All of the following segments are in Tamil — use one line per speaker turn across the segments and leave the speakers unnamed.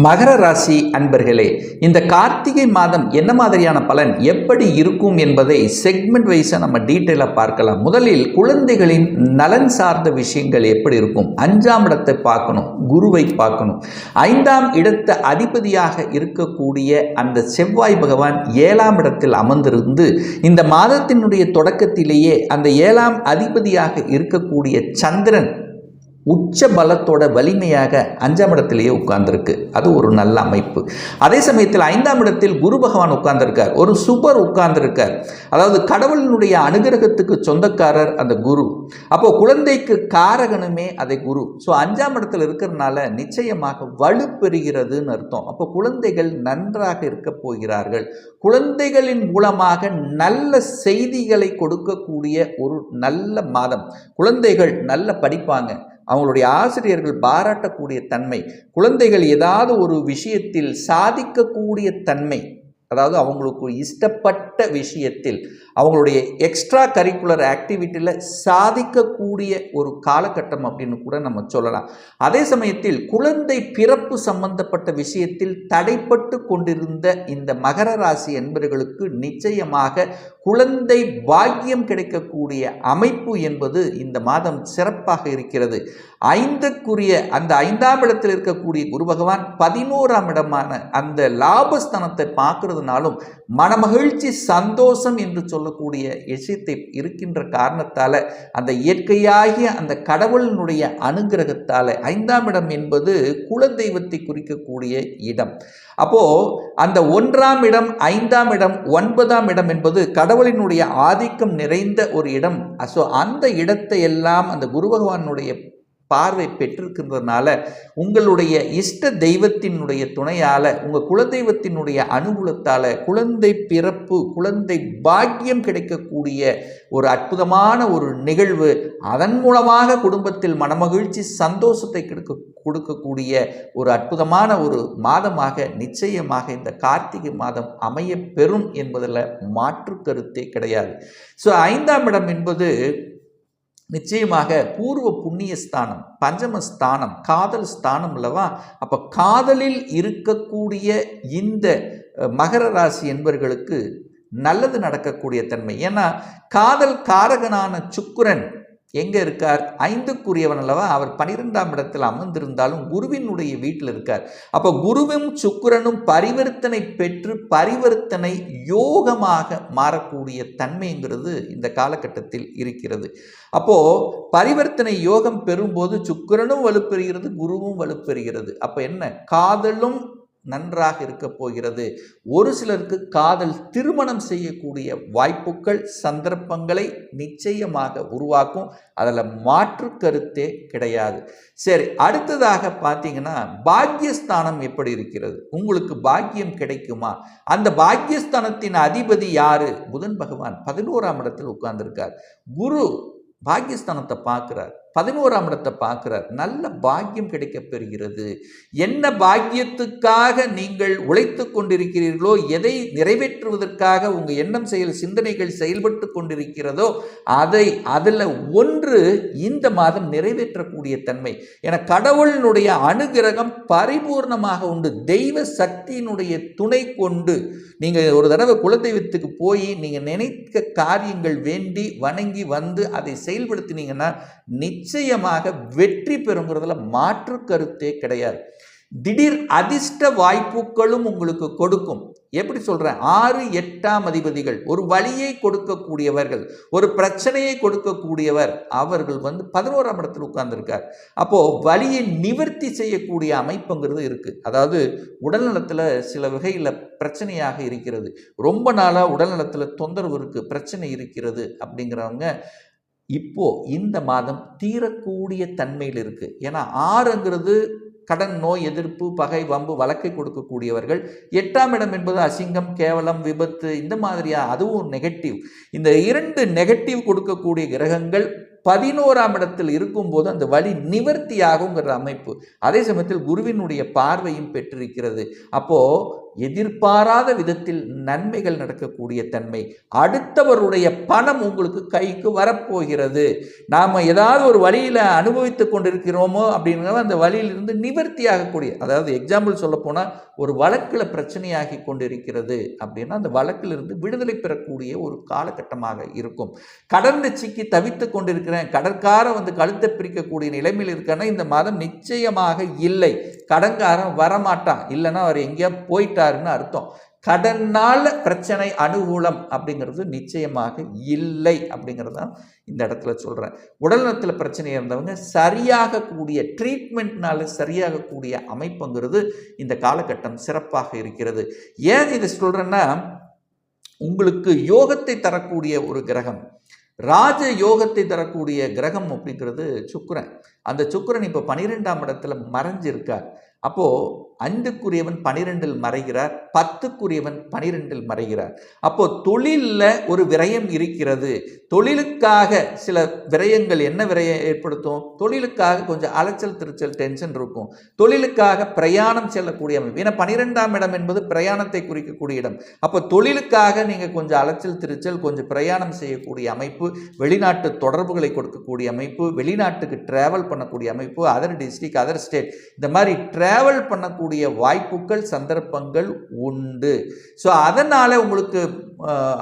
மகர ராசி அன்பர்களே இந்த கார்த்திகை மாதம் என்ன மாதிரியான பலன் எப்படி இருக்கும் என்பதை செக்மெண்ட் வைஸாக நம்ம டீட்டெயிலாக பார்க்கலாம். முதலில் குழந்தைகளின் நலன் சார்ந்த விஷயங்கள் எப்படி இருக்கும்? அஞ்சாம் இடத்தை பார்க்கணும் குருவை பார்க்கணும். ஐந்தாம் இடத்த அதிபதியாக இருக்கக்கூடிய அந்த செவ்வாய் பகவான் ஏழாம் இடத்தில் அமர்ந்திருந்து இந்த மாதத்தினுடைய தொடக்கத்திலேயே அந்த ஏழாம் அதிபதியாக இருக்கக்கூடிய சந்திரன் உச்ச பலத்தோட வலிமையாக அஞ்சாம் இடத்திலேயே உட்கார்ந்துருக்கு. அது ஒரு நல்ல அமைப்பு. அதே சமயத்தில் ஐந்தாம் இடத்தில் குரு பகவான் உட்கார்ந்துருக்கார். ஒரு சூப்பர் உட்கார்ந்துருக்கார். அதாவது கடவுளினுடைய அனுகிரகத்துக்கு சொந்தக்காரர் அந்த குரு. அப்போ குழந்தைக்கு காரகனுமே அதை குரு. ஸோ அஞ்சாம் இடத்தில் இருக்கிறதுனால நிச்சயமாக வலுப்பெறுகிறதுன்னு அர்த்தம். அப்போ குழந்தைகள் நன்றாக இருக்க போகிறார்கள். குழந்தைகளின் மூலமாக நல்ல செய்திகளை கொடுக்கக்கூடிய ஒரு நல்ல மாதம். குழந்தைகள் நல்ல படிப்பாங்க. அவங்களுடைய ஆசிரியர்கள் பாராட்டக்கூடிய தன்மை குழந்தைகள் ஏதாவது ஒரு விஷயத்தில் சாதிக்கக்கூடிய தன்மை அதாவது அவங்களுக்கு இஷ்டப்பட்ட விஷயத்தில் அவங்களுடைய எக்ஸ்ட்ரா கரிக்குலர் ஆக்டிவிட்டியில் சாதிக்கக்கூடிய ஒரு காலகட்டம் அப்படின்னு கூட நம்ம சொல்லலாம். அதே சமயத்தில் குழந்தை பிறப்பு சம்பந்தப்பட்ட விஷயத்தில் தடைப்பட்டு கொண்டிருந்த இந்த மகர ராசி என்பவர்களுக்கு நிச்சயமாக குழந்தை பாக்கியம் கிடைக்கக்கூடிய அமைப்பு என்பது இந்த மாதம் சிறப்பாக இருக்கிறது. ஐந்துக்குரிய அந்த ஐந்தாம் இடத்தில் இருக்கக்கூடிய குரு பகவான் பதினோராம் இடமான அந்த லாபஸ்தானத்தை நாளும் மனமகிழ்ச்சி சந்தோஷம் என்று சொல்லக்கூடிய விஷயத்தை இருக்கின்ற காரணத்தால் அந்த இயற்கையாகிய அந்த கடவுளினுடைய அனுகிரகத்தால் ஐந்தாம் இடம் என்பது குலதெய்வத்தை குறிக்கக்கூடிய இடம். அப்போ அந்த ஒன்றாம் இடம் ஐந்தாம் இடம் ஒன்பதாம் இடம் என்பது கடவுளினுடைய ஆதிக்கம் நிறைந்த ஒரு இடம். ஸோ அந்த இடத்தை எல்லாம் அந்த குரு பகவானுடைய பார்வை பெற்றிருக்கின்றதுனால உங்களுடைய இஷ்ட தெய்வத்தினுடைய துணையால் உங்கள் குலதெய்வத்தினுடைய அனுகூலத்தால் குழந்தை பிறப்பு குழந்தை பாக்கியம் கிடைக்கக்கூடிய ஒரு அற்புதமான ஒரு நிகழ்வு அதன் மூலமாக குடும்பத்தில் மனமகிழ்ச்சி சந்தோஷத்தை கிடைக்க கொடுக்கக்கூடிய ஒரு அற்புதமான ஒரு மாதமாக நிச்சயமாக இந்த கார்த்திகை மாதம் அமைய பெறும் என்பதில் மாற்று கருத்தே கிடையாது. ஸோ ஐந்தாம் இடம் என்பது நிச்சயமாக பூர்வ புண்ணிய ஸ்தானம் பஞ்சம ஸ்தானம் காதல் ஸ்தானம் அல்லவா? அப்போ காதலில் இருக்கக்கூடிய இந்த மகர ராசி என்பவர்களுக்கு நல்லது நடக்கக்கூடிய தன்மை. ஏன்னா காதல் காரகனான சுக்குரன் எங்கே இருக்கார்? ஐந்துக்குரியவன் அல்லவா? அவர் பனிரெண்டாம் இடத்தில் அமர்ந்திருந்தாலும் குருவினுடைய வீட்டில் இருக்கார். அப்போ குருவும் சுக்கிரனும் பரிவர்த்தனை பெற்று பரிவர்த்தனை யோகமாக மாறக்கூடிய தன்மைங்கிறது இந்த காலகட்டத்தில் இருக்கிறது. அப்போது பரிவர்த்தனை யோகம் பெறும்போது சுக்கிரனும் வலுப்பெறுகிறது குருவும் வலுப்பெறுகிறது. அப்போ என்ன? காதலும் நன்றாக இருக்க போகிறது. ஒரு சிலருக்கு காதல் திருமணம் செய்யக்கூடிய வாய்ப்புகள் சந்தர்ப்பங்களை நிச்சயமாக உருவாக்கும். அதில் மாற்று கருத்தே கிடையாது. சரி அடுத்ததாக பார்த்தீங்கன்னா பாக்யஸ்தானம் எப்படி இருக்கிறது? உங்களுக்கு பாக்கியம் கிடைக்குமா? அந்த பாக்யஸ்தானத்தின் அதிபதி யாரு? புதன் பகவான். பதினோராம் இடத்தில் உட்கார்ந்துருக்கார். குரு பாக்கியஸ்தானத்தை பார்க்குறார். பதினோராம் இடத்தை பார்க்குறார். நல்ல பாக்கியம் கிடைக்கப் பெறுகிறது. என்ன பாக்கியத்துக்காக நீங்கள் உழைத்து கொண்டிருக்கிறீர்களோ எதை நிறைவேற்றுவதற்காக உங்கள் எண்ணம் செயல் சிந்தனைகள் செயல்பட்டு கொண்டிருக்கிறதோ அதை அதில் ஒன்று இந்த மாதம் நிறைவேற்றக்கூடிய தன்மை. என கடவுளினுடைய அனுகிரகம் பரிபூர்ணமாக உண்டு. தெய்வ சக்தியினுடைய துணை கொண்டு நீங்கள் ஒரு தடவை குலதெய்வத்துக்கு போய் நீங்கள் நினைக்க காரியங்கள் வேண்டி வணங்கி வந்து அதை செயல்படுத்தினீங்கன்னா நிச்சயமாக வெற்றி பெறுங்கிறதுல மாற்று கருத்தே கிடையாது. திடீர் அதிர்ஷ்ட வாய்ப்புகளும் உங்களுக்கு கொடுக்கும். எப்படி சொல்கிறேன் ஆறு எட்டாம் அதிபதிகள் ஒரு வழியை கொடுக்கக்கூடியவர்கள் ஒரு பிரச்சனையை கொடுக்கக்கூடியவர் அவர்கள் வந்து பதினோராம் இடத்தில் உட்கார்ந்துருக்கார். அப்போது வழியை நிவர்த்தி செய்யக்கூடிய அமைப்புங்கிறது இருக்குது அதாவது உடல்நலத்தில் சில வகையில் பிரச்சனையாக இருக்கிறது. ரொம்ப நாளாக உடல்நலத்தில் தொந்தரவு இருக்குது பிரச்சனை இருக்கிறது அப்படிங்கிறவங்க இப்போ இந்த மாதம் தீரக்கூடிய தன்மையில் இருக்குது ஏன்னா ஆறுங்கிறது கடன் நோய் எதிர்ப்பு பகை வம்பு வழக்கை கொடுக்கக்கூடியவர்கள். எட்டாம் இடம் என்பது அசிங்கம் கேவலம் விபத்து இந்த மாதிரியா அதுவும் நெகட்டிவ் இந்த இரண்டு நெகட்டிவ் கொடுக்கக்கூடிய கிரகங்கள் பதினோராம் இடத்தில் இருக்கும்போது அந்த வழி நிவர்த்தியாகுங்கிற அமைப்பு. அதே சமயத்தில் குருவினுடைய பார்வையும் பெற்றிருக்கிறது. அப்போது எதிர்பாராத விதத்தில் நன்மைகள் நடக்கக்கூடிய தன்மை அடுத்தவருடைய பணம் உங்களுக்கு கைக்கு வரப்போகிறது. நாம் ஏதாவது ஒரு வழியில் அனுபவித்து கொண்டிருக்கிறோமோ அப்படிங்கிறத அந்த வழியிலிருந்து நிவர்த்தி ஆகக்கூடிய அதாவது எக்ஸாம்பிள் சொல்லப்போனால் ஒரு வழக்கில் பிரச்சனையாகி கொண்டிருக்கிறது அப்படின்னா அந்த வழக்கிலிருந்து விடுதலை பெறக்கூடிய ஒரு காலகட்டமாக இருக்கும். கடந்த சிக்கி தவித்து கொண்டிருக்கிறேன் கடற்கார வந்து கழுத்தை பிரிக்கக்கூடிய நிலைமையில் இருக்கேன்னா இந்த மாதம் நிச்சயமாக இல்லை. கடன்காரன் வரமாட்டான். இல்லைன்னா அவர் எங்கேயா போயிட்டாருன்னு அர்த்தம். கடனால் பிரச்சனை அனுகூலம் அப்படிங்கிறது நிச்சயமாக இல்லை அப்படிங்கிறது தான் இந்த இடத்துல சொல்கிறேன் உடல்நலத்தில் பிரச்சனை இருந்தவங்க சரியாகக்கூடிய ட்ரீட்மெண்ட்னால சரியாகக்கூடிய அமைப்புங்கிறது இந்த காலகட்டம் சிறப்பாக இருக்கிறது. ஏன் இதை சொல்கிறேன்னா உங்களுக்கு யோகத்தை தரக்கூடிய ஒரு கிரகம் ராஜ யோகத்தை தரக்கூடிய கிரகம் அப்படிங்கிறது சுக்கிரன். அந்த சுக்கிரன் இப்போ பனிரெண்டாம் இடத்துல மறைஞ்சிருக்கார். அப்போது ஐந்துக்குரியவன் பனிரெண்டில் மறைகிறார் பத்துக்குரியவன் பனிரெண்டில் மறைகிறார். அப்போ தொழிலில் ஒரு விரயம் இருக்கிறது. தொழிலுக்காக சில விரயங்கள் என்ன விரயம் ஏற்படுத்தும்? தொழிலுக்காக கொஞ்சம் அலைச்சல் திருச்சல் டென்ஷன் இருக்கும். தொழிலுக்காக பிரயாணம் செல்லக்கூடிய அமைப்பு. ஏன்னா பனிரெண்டாம் இடம் என்பது பிரயாணத்தை குறிக்கக்கூடிய இடம். அப்போ தொழிலுக்காக நீங்கள் கொஞ்சம் அலைச்சல் திருச்சல் கொஞ்சம் பிரயாணம் செய்யக்கூடிய அமைப்பு வெளிநாட்டு தொடர்புகளை கொடுக்கக்கூடிய அமைப்பு வெளிநாட்டுக்கு டிராவல் பண்ணக்கூடிய அமைப்பு அதர் டிஸ்ட்ரிக் அதர் ஸ்டேட் இந்த மாதிரி டிராவல் பண்ணக்கூடிய வாய்ப்புகள் சந்தர்ப்பங்கள் உண்டு. ஸோ அதனால் உங்களுக்கு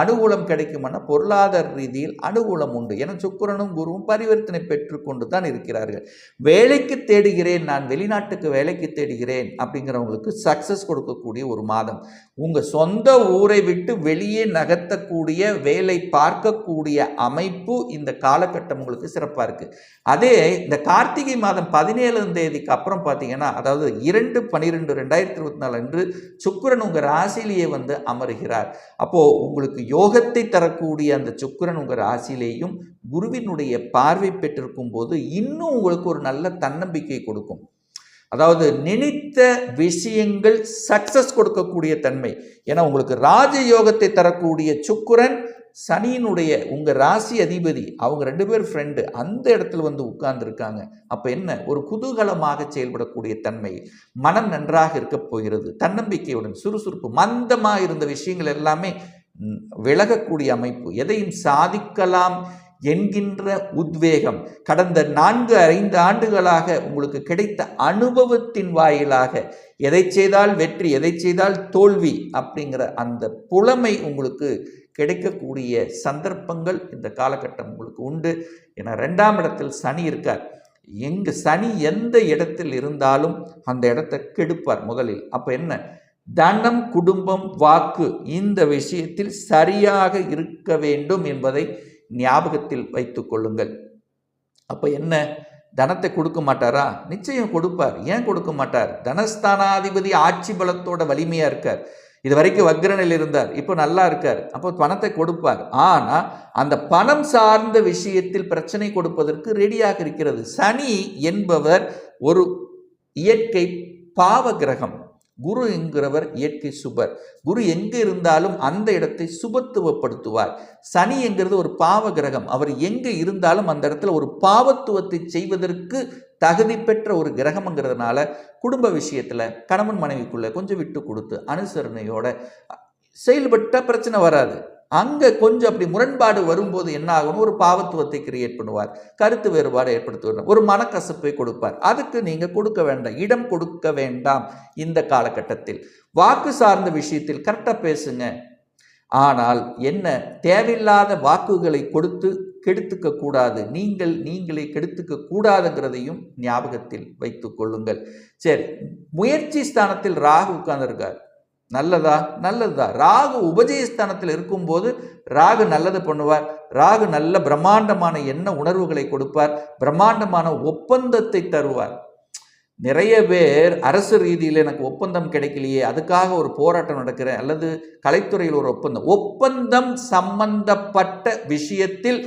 அனுகூலம் கிடைக்குமானா பொருளாதார ரீதியில் அனுகூலம் உண்டு. ஏன்னா சுக்கிரனும் குருவும் பரிவர்த்தனை பெற்றுக்கொண்டு தான் இருக்கிறார்கள். வேலைக்கு தேடுகிறேன் நான் வெளிநாட்டுக்கு வேலைக்கு தேடுகிறேன் அப்படிங்கிறவங்களுக்கு சக்ஸஸ் கொடுக்கக்கூடிய ஒரு மாதம். உங்கள் சொந்த ஊரை விட்டு வெளியே நகர்த்தக்கூடிய வேலை பார்க்கக்கூடிய அமைப்பு இந்த காலகட்டம் உங்களுக்கு சிறப்பாக இருக்குது அதே இந்த கார்த்திகை மாதம் பதினேழாம் தேதிக்கு அப்புறம் பார்த்தீங்கன்னா அதாவது இரண்டு பன்னிரெண்டு ரெண்டாயிரத்தி இருபத்தி நாலு அன்று சுக்கிரன் உங்கள் ராசியிலேயே வந்து அமருகிறார். அப்போது உங்களுக்கு யோகத்தை தரக்கூடிய அந்த சுக்கிரன் உங்கள் ராசியிலேயும் குருவினுடைய பார்வை பெற்றிருக்கும் போது இன்னும் உங்களுக்கு ஒரு நல்ல தன்னம்பிக்கை கொடுக்கும். அதாவது நினைத்த விஷயங்கள் சக்சஸ் கொடுக்கக்கூடிய தன்மை. ஏன்னா உங்களுக்கு ராஜயோகத்தை தரக்கூடிய சுக்கிரன் சனியினுடைய உங்கள் ராசி அதிபதி அவங்க ரெண்டு பேர் ஃப்ரெண்டு அந்த இடத்துல வந்து உட்கார்ந்துருக்காங்க. அப்போ என்ன? ஒரு குதூகலமாக செயல்படக்கூடிய தன்மை. மனம் நன்றாக இருக்க போகிறது. தன்னம்பிக்கையுடன் சுறுசுறுப்பு மந்தமாக இருந்த விஷயங்கள் எல்லாமே விலகக்கூடிய அமைப்பு. எதையும் சாதிக்கலாம் என்கின்ற உத்வேகம். கடந்த நான்கு ஐந்து ஆண்டுகளாக உங்களுக்கு கிடைத்த அனுபவத்தின் வாயிலாக எதை செய்தால் வெற்றி எதை செய்தால் தோல்வி அப்படிங்கிற அந்த புலமை உங்களுக்கு கிடைக்கக்கூடிய சந்தர்ப்பங்கள் இந்த காலகட்டம் உங்களுக்கு உண்டு. ஏன்னா ரெண்டாம் இடத்தில் சனி இருக்கார். எங்கு சனி எந்த இடத்தில் இருந்தாலும் அந்த இடத்தை கெடுப்பார் முதலில். அப்போ என்ன? தனம் குடும்பம் வாக்கு இந்த விஷயத்தில் சரியாக இருக்க வேண்டும் என்பதை ஞாபகத்தில் வைத்து கொள்ளுங்கள். அப்போ என்ன? தனத்தை கொடுக்க மாட்டாரா? நிச்சயம் கொடுப்பார். ஏன் கொடுக்க மாட்டார்? தனஸ்தானாதிபதி ஆட்சி பலத்தோட வலிமையாக இருக்கார். இது வரைக்கும் வக்ரனில் இருந்தார். இப்போ நல்லா இருக்கார். அப்போ பணத்தை கொடுப்பார். ஆனால் அந்த பணம் சார்ந்த விஷயத்தில் பிரச்சனை கொடுப்பதற்கு ரெடியாக இருக்கிறது. சனி என்பவர் ஒரு இயற்கை பாவ கிரகம். குரு என்கிறவர் இயற்கை சுபர். குரு எங்கே இருந்தாலும் அந்த இடத்தை சுபத்துவப்படுத்துவார். சனி என்கிறது ஒரு பாவ கிரகம். அவர் எங்கே இருந்தாலும் அந்த இடத்துல ஒரு பாவத்துவத்தை செய்வதற்கு தகுதி பெற்ற ஒரு கிரகம்ங்கிறதுனால குடும்ப விஷயத்தில் கணவன் மனைவிக்குள்ளே கொஞ்சம் விட்டு கொடுத்து அனுசரணையோட செயல்பட்ட பிரச்சனை வராது. அங்கே கொஞ்சம் அப்படி முரண்பாடு வரும்போது என்ன ஆகணும் ஒரு பாவத்துவத்தை கிரியேட் பண்ணுவார். கருத்து வேறுபாடு ஏற்படுத்துவார். ஒரு மனக்கசப்பை கொடுப்பார். அதுக்கு நீங்கள் கொடுக்க வேண்டாம். இடம் கொடுக்க வேண்டாம் இந்த காலகட்டத்தில். வாக்கு சார்ந்த விஷயத்தில் கரெக்டாக பேசுங்க. ஆனால் என்ன? தேவையில்லாத வாக்குகளை கொடுத்து கெடுத்துக்க கூடாது. நீங்கள் நீங்களே கெடுத்துக்க கூடாதுங்கிறதையும் ஞாபகத்தில் வைத்துக் கொள்ளுங்கள். சரி முயற்சி ஸ்தானத்தில் ராகு உட்கார்ந்துருக்கார். நல்லதா? நல்லதுதா ராகு உபஜயஸ்தானத்தில் இருக்கும்போது ராகு நல்லது பண்ணுவார். ராகு நல்ல பிரம்மாண்டமான எண்ண உணர்வுகளை கொடுப்பார். பிரம்மாண்டமான ஒப்பந்தத்தை தருவார். நிறைய பேர் அரசு ரீதியில் எனக்கு ஒப்பந்தம் கிடைக்கலையே அதுக்காக ஒரு போராட்டம் நடக்கிறேன் அல்லது கலைத்துறையில் ஒரு ஒப்பந்தம். ஒப்பந்தம் சம்பந்தப்பட்ட விஷயத்தில்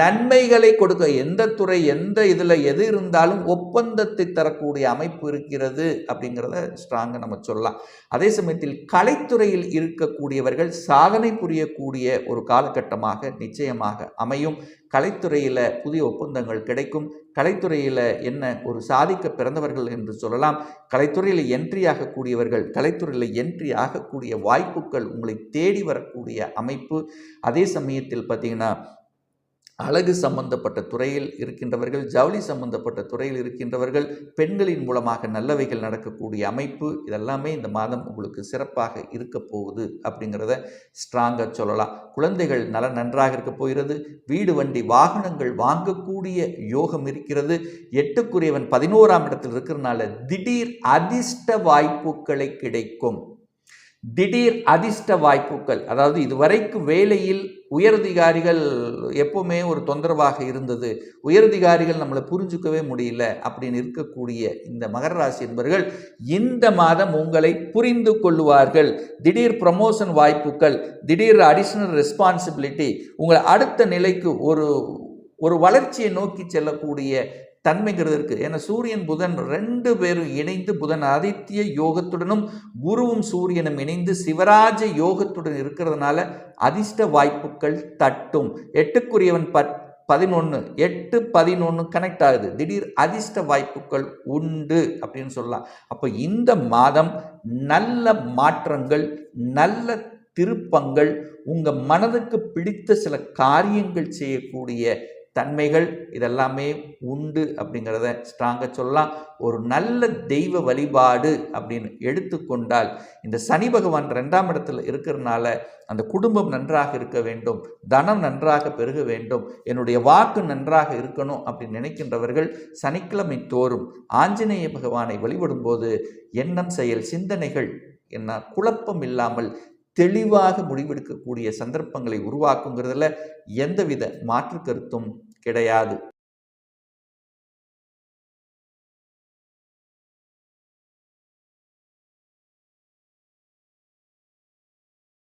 நன்மைகளை கொடுக்க எந்த துறை எந்த இதில் எது இருந்தாலும் ஒப்பந்தத்தை தரக்கூடிய அமைப்பு இருக்கிறது அப்படிங்கிறத ஸ்ட்ராங்காக நம்ம சொல்லலாம். அதே சமயத்தில் கலைத்துறையில் இருக்கக்கூடியவர்கள் சாதனை புரியக்கூடிய ஒரு காலகட்டமாக நிச்சயமாக அமையும். கலைத்துறையில் புதிய ஒப்பந்தங்கள் கிடைக்கும். கலைத்துறையில் என்ன ஒரு சாதிக்க பிறந்தவர்கள் என்று சொல்லலாம். கலைத்துறையில் என்ட்ரி ஆகக்கூடியவர்கள் கலைத்துறையில் என்ட்ரி ஆகக்கூடிய வாய்ப்புகள் உங்களை தேடி வரக்கூடிய அமைப்பு. அதே சமயத்தில் பார்த்தீங்கன்னா அழகு சம்பந்தப்பட்ட துறையில் இருக்கின்றவர்கள் ஜவுளி சம்பந்தப்பட்ட துறையில் இருக்கின்றவர்கள் பெண்களின் மூலமாக நல்லவைகள் நடக்கக்கூடிய அமைப்பு இதெல்லாமே இந்த மாதம் உங்களுக்கு சிறப்பாக இருக்க போகுது அப்படிங்கிறத ஸ்ட்ராங்காக சொல்லலாம். குழந்தைகள் நல நன்றாக இருக்க போகிறது. வீடு வண்டி வாகனங்கள் வாங்கக்கூடிய யோகம் இருக்கிறது. எட்டுக்குரியவன் பதினோராம் இடத்தில் இருக்கிறனால திடீர் அதிர்ஷ்ட வாய்ப்புகளை கிடைக்கும். திடீர் அதிர்ஷ்ட வாய்ப்புகள் அதாவது இதுவரைக்கும் வேலையில் உயரதிகாரிகள் எப்போவுமே ஒரு தொந்தரவாக இருந்தது. உயரதிகாரிகள் நம்மளை புரிஞ்சுக்கவே முடியல அப்படின்னு இருக்கக்கூடிய இந்த மகர ராசி என்பவர்கள் இந்த மாதம் உங்களை புரிந்து கொள்ளுவார்கள். திடீர் ப்ரமோஷன் வாய்ப்புகள் திடீர் அடிஷனல் ரெஸ்பான்சிபிலிட்டி உங்களை அடுத்த நிலைக்கு ஒரு ஒரு வளர்ச்சியை நோக்கி செல்லக்கூடிய தன்மைங்கிறது இருக்குது ஏன்னா சூரியன் புதன் ரெண்டு பேரும் இணைந்து புதன் ஆதித்ய யோகத்துடனும் குருவும் சூரியனும் இணைந்து சிவராஜ யோகத்துடன் இருக்கிறதுனால அதிர்ஷ்ட வாய்ப்புகள் தட்டும். எட்டுக்குரியவன் பத் பதினொன்று எட்டு பதினொன்று கனெக்ட் ஆகுது. திடீர் அதிர்ஷ்ட வாய்ப்புகள் உண்டு அப்படின்னு சொல்லலாம். அப்போ இந்த மாதம் நல்ல மாற்றங்கள் நல்ல திருப்பங்கள் உங்கள் மனதுக்கு பிடித்த சில காரியங்கள் செய்யக்கூடிய தன்மைகள் இதெல்லாமே உண்டு அப்படிங்கிறத ஸ்ட்ராங்காக சொல்லலாம். ஒரு நல்ல தெய்வ வழிபாடு அப்படின்னு எடுத்துக்கொண்டால் இந்த சனி பகவான் ரெண்டாம் இடத்துல இருக்கிறதுனால அந்த குடும்பம் நன்றாக இருக்க வேண்டும் தனம் நன்றாக பெருக வேண்டும் என்னுடைய வாக்கு நன்றாக இருக்கணும் அப்படின்னு நினைக்கின்றவர்கள் சனிக்கிழமை தோறும் ஆஞ்சநேய பகவானை வழிபடும்போது எண்ணம் செயல் சிந்தனைகள் என்ன குழப்பம் இல்லாமல் தெளிவாக முடிவெடுக்கக்கூடிய சந்தர்ப்பங்களை உருவாக்குங்கிறதுல எந்தவித மாற்று கருத்தும் கிடையாது.